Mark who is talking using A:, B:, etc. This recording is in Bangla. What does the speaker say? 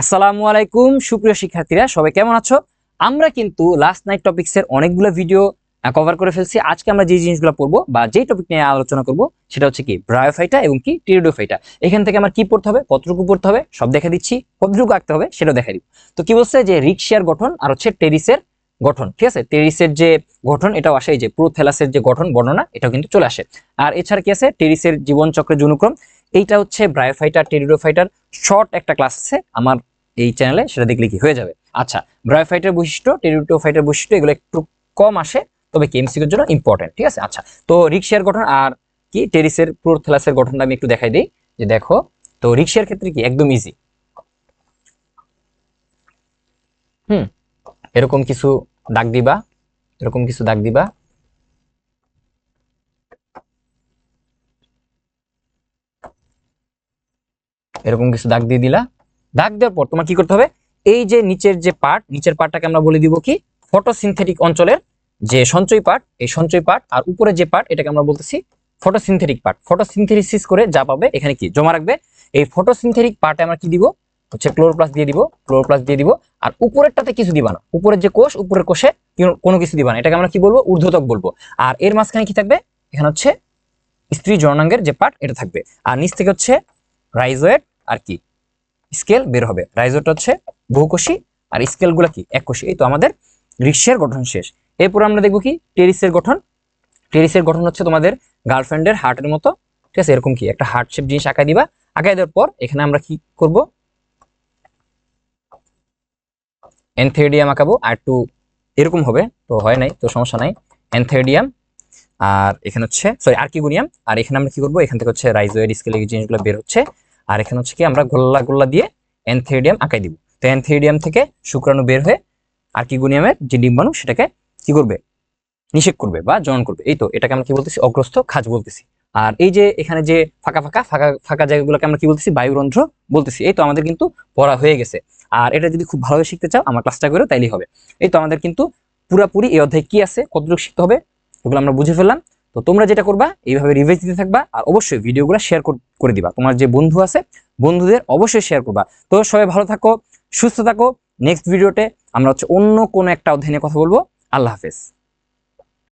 A: আসসালামু আলাইকুম, সুপ্রিয় শিক্ষার্থীরা, সবাই কেমন আছো? আমরা কিন্তু লাস্ট নাইট টপিক্সের অনেকগুলো ভিডিও কভার করে ফেলছি। আজকে আমরা যে জিনিসগুলো পড়ব বা যেই টপিক নিয়ে আলোচনা করব, সেটা হচ্ছে কি ব্রায়োফাইটা এবং কি টিরিডোফাইটা এখান থেকে আমার কি পড়তে হবে, কতটুকু পড়তে হবে, সব দেখা দিচ্ছি। কতটুকু আঁকতে হবে, সেটাও দেখা দিব। তো কি বলছে? যে রিক্সিয়ার গঠন আর হচ্ছে টেরিসের গঠন, ঠিক আছে? টেরিসের যে গঠন, এটাও আসে যে প্রোথেলাসের যে গঠন, বর্ণনা, এটাও কিন্তু চলে আসে। আর এছাড়া কি আছে? টেরিসের জীবনচক্রের জনুক্রম এইটা হচ্ছে ব্রায়োফাইটার টেরিডোফাইটার শর্ট একটা ক্লাস আছে। আমার এই চ্যানেলে সেটা দেখলে কি হয়ে যাবে? আচ্ছা ব্রায়োফাইটার বৈশিষ্ট্য টেরিডোফাইটার বৈশিষ্ট্য, এগুলো একটু কম আসে, তবে কেমসিকের জন্য ইম্পর্টেন্ট ঠিক আছে? আচ্ছা তো রিক্সিয়ার গঠন আর কি? টেরিসের প্রোথেলাসের গঠনটা আমি একটু দেখাই দিই, যে দেখো, তো রিক্সিয়ার ক্ষেত্রে কি একদম ইজি হুম, এরকম কিছু দাগ দিবা, এরকম কিছু দাগ দিবা। এরকম কিছু দাগ দিয়ে দিলা। দাগ দেওয়ার পর তোমার কি করতে হবে? এই যে নিচের যে পার্ট নিচের পার্টটাকে আমরা বলে দিব কি? ফটোসিনথেটিক অঞ্চলের যে সঞ্চয় পার্ট এই সঞ্চয় পার্ট আর উপরে যে পার্ট এটাকে আমরা বলতেছি ফটোসিনথেটিক পার্ট ফটোসিনথেসিস করে যা পাবে এখানে কি? জমা রাখবে। এই ফটোসিনথেটিক পার্টে আমরা কি দিব? হচ্ছে ক্লোরোপ্লাস দিয়ে দিব ক্লোরোপ্লাস দিয়ে দিব। আর উপরেরটাতে কিছু দিবা না। উপরের যে কোষ, উপরের কোষে কোনো- কোনো কিছু দিবা না। এটাকে আমরা কি বলব? ঊর্ধ্বতক বলব। আর এর মাঝখানে কি থাকবে? এখানে হচ্ছে স্ত্রী জননাঙ্গের যে পার্ট এটা থাকবে। আর নিচ থেকে হচ্ছে রাইজোয়েড আর কি? স্কেল বের হবে। রাইজোটা হচ্ছে বহুকোষী আর স্কেলগুলো কি? এককোষী এই তো আমাদের গ্রীষ্মের গঠন শেষ। এরপর আমরা দেখব কি? টেরিসের গঠন। টেরিসের গঠন হচ্ছে তোমাদের গার্লফ্রেন্ডের হার্টের মতো। ঠিক আছে? এরকম কি? একটা হার্ট শেপ জিনিস আঁকাই দিবা। আঁকাই দেওয়ার পর এখানে আমরা কি করব? এনথেডিয়াম আঁকাবো। আর একটু এরকম হবে। তো হয় নাই, তো সমস্যা নাই। এনথেডিয়াম আর এখানে হচ্ছে সরি আর্কিগোনিয়াম। আর এখানে আমরা কি করব? এখান থেকে হচ্ছে রাইজোয়েড স্কেল এই জিনিসগুলো বের হচ্ছে। আর এখানে হচ্ছে কি আমরা গোল্লা গোল্লা দিয়ে এনথেডিয়াম আঁকাই দিব। তো এনথেডিয়াম থেকে শুক্রাণু বের হয়ে আর্কিগোনিয়ামের যে ডিম্বাণু, সেটাকে কি করবে? নিষেক করবে বা জনন করবে। এই তো, এটাকে আমরা কি বলতেছি? অগ্রস্থ খাজ বলতেছি। আর এই যে এখানে যে ফাঁকা ফাঁকা ফাঁকা ফাঁকা জায়গাগুলোকে আমরা কি বলতেছি? বায়ুরন্ধ্র বলতেছি। এই তো আমাদের কিন্তু পড়া হয়ে গেছে। আর এটা যদি খুব ভালোভাবে শিখতে চাও, আমার ক্লাসটা করে তাইলেই হবে। এই তো আমাদের কিন্তু পুরাপুরি এই অধ্যায় কি আছে, কতটুকু শিখতে হবে, ওগুলো আমরা বুঝে ফেললাম। তো তোমরা যেটা করবা, এইভাবে রিভাইজ দিতে থাকবা আর অবশ্যই ভিডিওগুলো শেয়ার করে দিবা। তোমার যে বন্ধু আছে, বন্ধুদের অবশ্যই শেয়ার করবা। তো সবাই ভালো থাকো, সুস্থ থাকো। নেক্সট ভিডিওতে আমরা হচ্ছে অন্য কোনো একটা অধ্যায় নিয়ে কথা বলব। আল্লাহ হাফেজ।